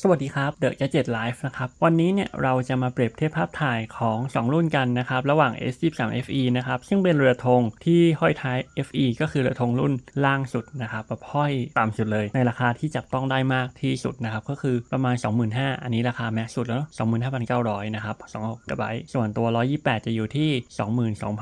สวัสดีครับเดอะจะเจ็ดไลฟ์นะครับ วันนี้เนี่ยเราจะมาเปรียบเทียบภาพถ่ายของ 2 รุ่นกันนะครับ ระหว่าง S23 FE นะครับ ซึ่งเป็นเรือธงที่ห้อยท้าย FE ก็คือเรือธงรุ่นล่างสุดนะครับแบบห้อยต่ำสุดเลย ในราคาที่จับต้องได้มากที่สุดนะครับ ก็คือประมาณ 25,000 อันนี้ราคาแม็กซ์สุดแล้วเนอะ25,900 นะครับ2กไบต์ส่วนตัว 128 จะอยู่ที่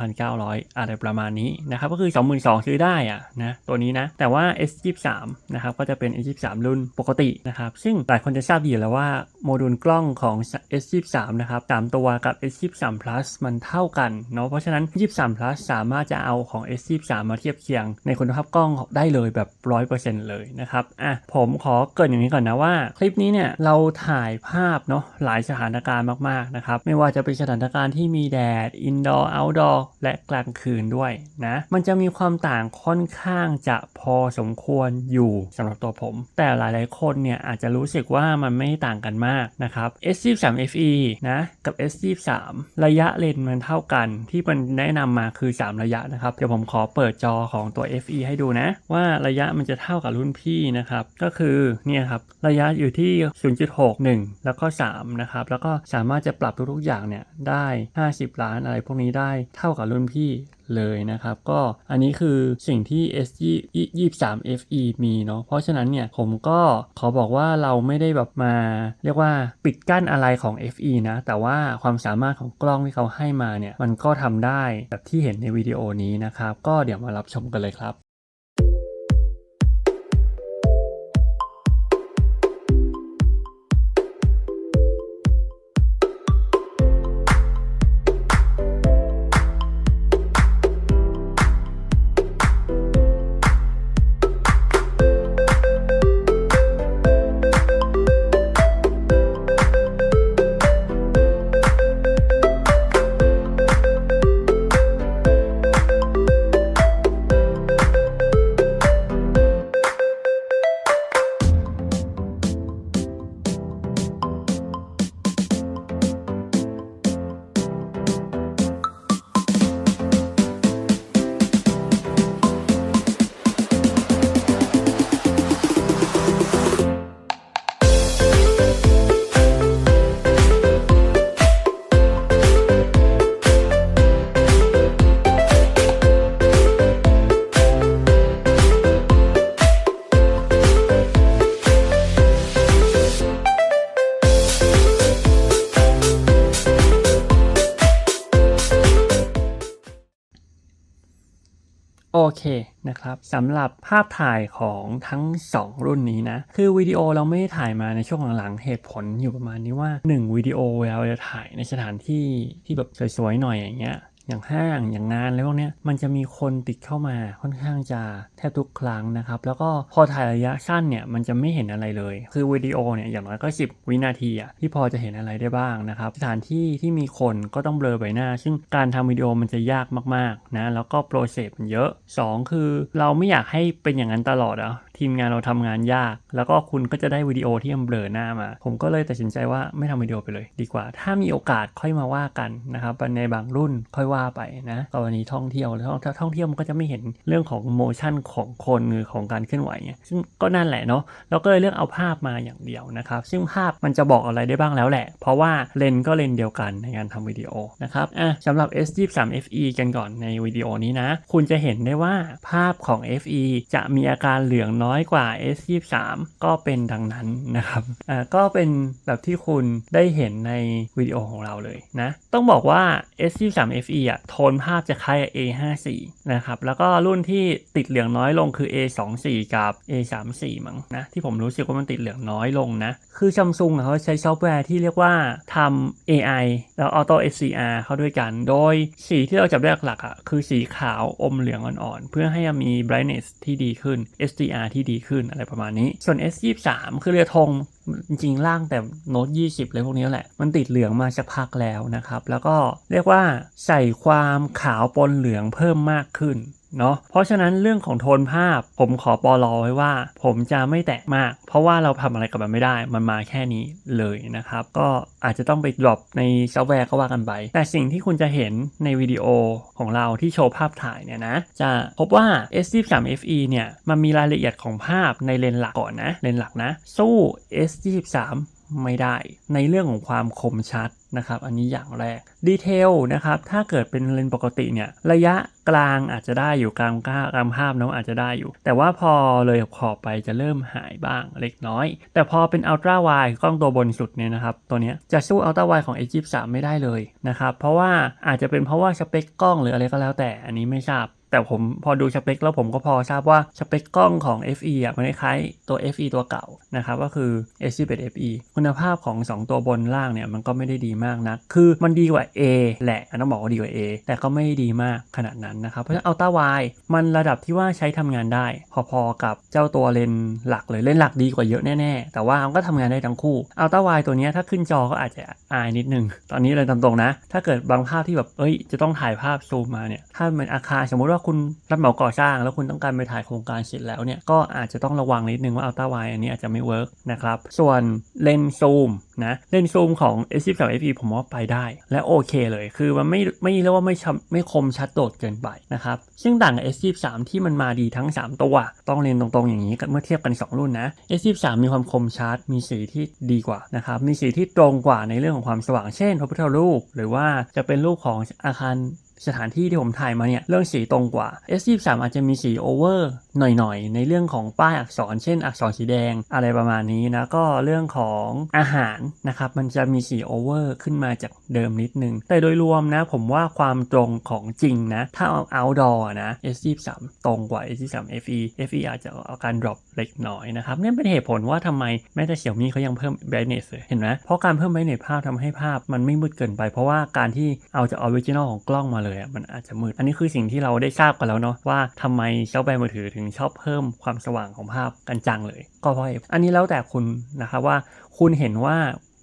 22,900 อะไรประมาณนี้นะครับ ก็คือ 22,000ซื้อได้อะนะตัวนี้นะ แต่ว่า S23 นะครับก็จะเป็น S23 รุ่นปกตินะครับ ซึ่งหลายคนจะทราบดีอยู่แล้วว่าโมดูลกล้องของ S23 นะครับ 3 ตัวกับ S23 Plus มันเท่ากันเนาะ เพราะฉะนั้น 23 Plus สามารถจะเอาของ S23 มาเทียบเคียง ในคุณภาพกล้องได้เลยแบบ 100%เลยนะครับ อะ ผมขอเกินอย่างนี้ก่อนนะว่า คลิปนี้เนี่ยเราถ่ายภาพเนาะหลายสถานการณ์มากๆนะครับ ไม่ว่าจะเป็นสถานการณ์ที่มีแดด indoor outdoor และกลางคืนด้วยนะ มันจะมีความต่างค่อนข้างจะพอสมควรอยู่สำหรับตัวผม แต่หลายๆคนเนี่ยอาจจะรู้สึกว่ามันไม่ต่างกันมากนะครับ S23 FE นะกับ S23 ระยะเลนส์มันเท่ากัน ที่มันแนะนำมาคือ 3 ระยะนะครับ เดี๋ยวผมขอเปิดจอของตัว FE ให้ดูนะ ว่าระยะมันจะเท่ากับรุ่นพี่นะครับ ก็คือเนี่ยครับระยะอยู่ที่ 0.61 แล้วก็ 3 นะครับ แล้วก็สามารถจะปรับทุกๆอย่างเนี่ยได้ 50 ล้านอะไรพวกนี้ได้เท่ากับรุ่นพี่ เลยนะครับ ก็อันนี้คือสิ่งที่ S 23 FE มีเนาะเพราะฉะนั้นเนี่ยผมก็ขอบอกว่าเราไม่ได้แบบมา เรียกว่าปิดกั้นอะไรของ FE นะ แต่ว่าความสามารถของกล้องที่เขาให้มาเนี่ย มันก็ทำได้แบบที่เห็นในวิดีโอนี้นะครับ ก็เดี๋ยวมารับชมกันเลยครับ เคนะครับสำหรับภาพถ่ายของทั้ง 2 รุ่นนี้นะ คือวิดีโอเราไม่ได้ถ่ายมาในช่วงหลังๆ เหตุผลอยู่ประมาณนี้ว่า 1วิดีโอเวลาเราจะถ่ายในสถานที่ที่แบบสวยๆหน่อยอย่างเงี้ย อย่างห้างอย่างงานอะไรพวกนี้มันจะมีคนติดเข้ามาค่อนข้างจะแทบทุกครั้งนะครับ แล้วก็พอถ่ายระยะสั้นเนี่ยมันจะไม่เห็นอะไรเลย คือวิดีโอเนี่ยอย่างน้อยก็ 10 วินาทีอะที่พอจะเห็นอะไรได้บ้างนะครับสถานที่ที่มีคนก็ต้องเบลอใบหน้า ซึ่งการทำวิดีโอมันจะยากมากๆนะแล้วก็โปรเซสมันเยอะ 2 คือเราไม่อยากให้เป็นอย่างนั้นตลอดอะ ทีมงานเราทำงานยาก แล้วก็คุณก็จะได้วิดีโอที่มันเบลอหน้ามา ผมก็เลยตัดสินใจว่าไม่ทำวิดีโอไปเลย ดีกว่า ถ้ามีโอกาสค่อยมาว่ากันนะครับในบางรุ่นค่อยว่าไปนะกรณีท่องเที่ยวท่องท่องเที่ยวมันก็จะไม่เห็นเรื่องของโมชั่นของคนหรือของการเคลื่อนไหวไงซึ่งก็นั่นแหละเนาะเราก็เลยเลือกเอาภาพมาอย่างเดียวนะครับซึ่งภาพมันจะบอกอะไรได้บ้างแล้วแหละ เพราะว่าเลนก็เลนเดียวกันในการทำวิดีโอนะครับอะสำหรับ S23 FE กันก่อนในวิดีโอนี้นะ คุณจะเห็นได้ว่าภาพของ FE จะมีอาการเหลืองน้อย้อยกว่า S23 ก็เป็นดังนั้นนะครับอ่าก็เป็นแบบที่คุณได้เห็นในวิดีโอของเราเลยนะ ต้องบอกว่า S23 FE อะโทนภาพจะคล้ายกับ A54 นะครับ แล้วก็รุ่นที่ติดเหลืองน้อยลงคือ A24 กับ A34 มั้งนะที่ผมรู้สึกว่ามันติดเหลืองน้อยลงนะ คือซัมซุงเขาใช้ซอฟต์แวร์ที่เรียกว่าทำ AI แล้ว Auto SCR เข้าด้วยกัน โดยสีที่เราจับได้หลักๆอะคือสีขาวอมเหลืองอ่อนๆ เพื่อให้มี brightness ที่ดีขึ้น SDR ทีที่ดีขึ้นอะไรประมาณนี้ ส่วน S23 คือเรือธงจริงๆล่างแต่โน้ต 20 เลยพวกนี้แหละ มันติดเหลืองมาสักพักแล้วนะครับ แล้วก็เรียกว่าใส่ความขาวปนเหลืองเพิ่มมากขึ้น เนาะเพราะฉะนั้นเรื่องของโทนภาพผมขอปอลอไว้ว่า ผมจะไม่แตะมาก เพราะว่าเราทำอะไรกับมันไม่ได้ มันมาแค่นี้เลยนะครับ ก็อาจจะต้องไปดรอปในซอฟต์แวร์ก็ว่ากันไป แต่สิ่งที่คุณจะเห็นในวิดีโอของเราที่โชว์ภาพถ่ายเนี่ยนะ จะพบว่า S23 FE เนี่ยมันมีรายละเอียดของภาพในเลนส์หลักก่อนนะเลนส์หลักนะสู้ S23 ไม่ได้ ในเรื่องของความคมชัดนะครับ อันนี้อย่างแรกดีเทลนะครับ ถ้าเกิดเป็นเลนส์ปกติเนี่ย ระยะกลางอาจจะได้อยู่กลางกลางภาพเนาะอาจจะได้อยู่ แต่ว่าพอเลยขอบไปจะเริ่มหายบ้างเล็กน้อย แต่พอเป็นอัลตร้าไวกล้องตัวบนสุดเนี่ยนะครับ ตัวนี้จะสู้อัลตร้าไวของ A23 ไม่ได้เลยนะครับ เพราะว่าอาจจะเป็นเพราะว่าสเปคกล้องหรืออะไรก็แล้วแต่อันนี้ไม่ทราบ แต่ผมพอดูสเปคแล้วผมก็พอทราบว่าสเปคกล้องของ FE อะมันคล้ายตัว FE ตัวเก่านะครับก็คือ S11 FE คุณภาพของ 2 ตัวบนล่างเนี่ยมันก็ไม่ได้ดีมากนะคือมันดีกว่า A แหละอันต้องบอกว่าดีกว่า A แต่ก็ไม่ได้ดีมากขนาดนั้นนะครับ เพราะฉะนั้นอัลต้าไวมันระดับที่ว่าใช้ทำงานได้ พอๆกับเจ้าตัวเลนหลักเลยเลนหลักดีกว่าเยอะแน่ๆ แต่ว่ามันก็ทำงานได้ทั้งคู่อัลต้าไวตัวเนี้ยถ้าขึ้นจอก็อาจจะอายนิดนึง ตอนนี้เลยตามตรงนะ ถ้าเกิดบางภาพที่แบบเอ้ยจะต้องถ่ายภาพซูมมาเนี่ยถ้าเป็นอาคารสมมติว่าคุณรับเหมาก่อสร้าง แล้วคุณต้องการไปถ่ายโครงการเสร็จแล้วเนี่ยก็อาจจะต้องระวังนิดนึงว่าอัลต้าไวอันนี้อาจจะไม่เวิร์กนะครับส่วนเลนส์ซูมนะเลนส์ซูมของ S23 FE ผมว่าไปได้ และโอเคเลย คือมันไม่ไม่เรียกว่าไม่ไม่คมชัดโดดเกินไปนะครับซึ่งต่างกับ S23 ที่มันมาดีทั้ง 3 ตัว ต้องเรียนตรงๆอย่างนี้เมื่อเทียบกัน 2 รุ่นนะ S23 มีความคมชัดมีสีที่ดีกว่านะครับมีสีที่ตรงกว่าในเรื่องของความสว่างเช่นพระพุทธรูปหรือว่าจะเป็นรูปของอาคาร สถานที่ที่ผมถ่ายมาเนี่ยเรื่องสีตรงกว่า S23 อาจจะมีสีโอเวอร์หน่อยๆ ในเรื่องของป้ายอักษร เช่น อักษรสีแดงอะไรประมาณนี้นะก็เรื่องของอาหารนะครับมันจะมีสีโอเวอร์ขึ้นมาจากเดิมนิดนึง แต่โดยรวมนะผมว่าความตรงของจริงนะ ถ้าเอา outdoor นะ S23 ตรงกว่า S23 FE FE อาจจะเอาการ drop เล็กน้อยนะครับนี่เป็นเหตุผลว่าทำไมแม้แต่เสี่ยมี่เขายังเพิ่ม brightness เลยเห็นไหมเพราะการเพิ่ม brightness ภาพทำให้ภาพมันไม่มืดเกินไป เพราะว่าการที่เอาจากออริจินอลของกล้องมาเลยอะมันอาจจะมืด อันนี้คือสิ่งที่เราได้ทราบกันแล้วเนาะว่าทำไมเจ้าแบรนด์มือถือถึงชอบเพิ่มความสว่างของภาพกันจังเลย ก็เพราะอันนี้แล้วแต่คุณนะคะว่าคุณเห็นว่า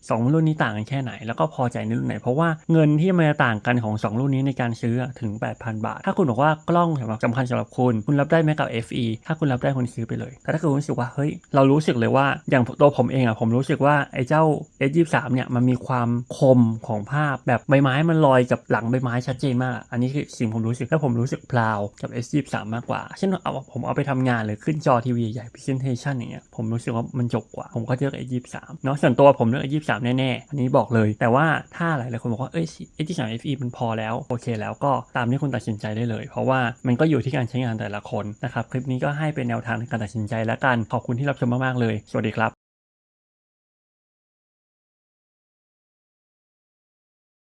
สองรุ่นนี้ต่างกันแค่ไหน แล้วก็พอใจในรุ่นไหน เพราะว่าเงินที่มันจะต่างกันของ 2 รุ่นนี้ในการซื้อถึง 8,000 บาท ถ้าคุณบอกว่ากล้องสำหรับสำคัญสำหรับคุณ คุณรับได้ไหมกับ FE ถ้าคุณรับได้คุณซื้อไปเลย แต่ถ้าคุณรู้สึกว่าเฮ้ยเรารู้สึกเลยว่าอย่างตัวผมเองอะผมรู้สึกว่าไอ้เจ้า S23 เนี่ยมันมีความคมของภาพแบบใบไม้มันลอยกับหลังใบไม้ชัดเจนมาก อันนี้คือสิ่งผมรู้สึกแล้วผมรู้สึกพลาวกับ S23 มากกว่า เช่นเอาผมเอาไปทำงานหรือขึ้นจอทีวีใหญ่ presentation อย่างเงี้ยผมรู้สึกว่ามันจบกว่า ผมก็เลือก S23 เนาะส่วนตัวผมเลือก S23 แน่ๆ อันนี้บอกเลย แต่ว่าถ้าหลายๆคนบอกว่า เอ้ย S23 FE มันพอแล้ว โอเคแล้วก็ตามที่คุณตัดสินใจได้เลย เพราะว่ามันก็อยู่ที่การใช้งานแต่ละคนนะครับ คลิปนี้ก็ให้เป็นแนวทางในการตัดสินใจและกัน ขอบคุณที่รับชมมากๆเลย สวัสดีครับ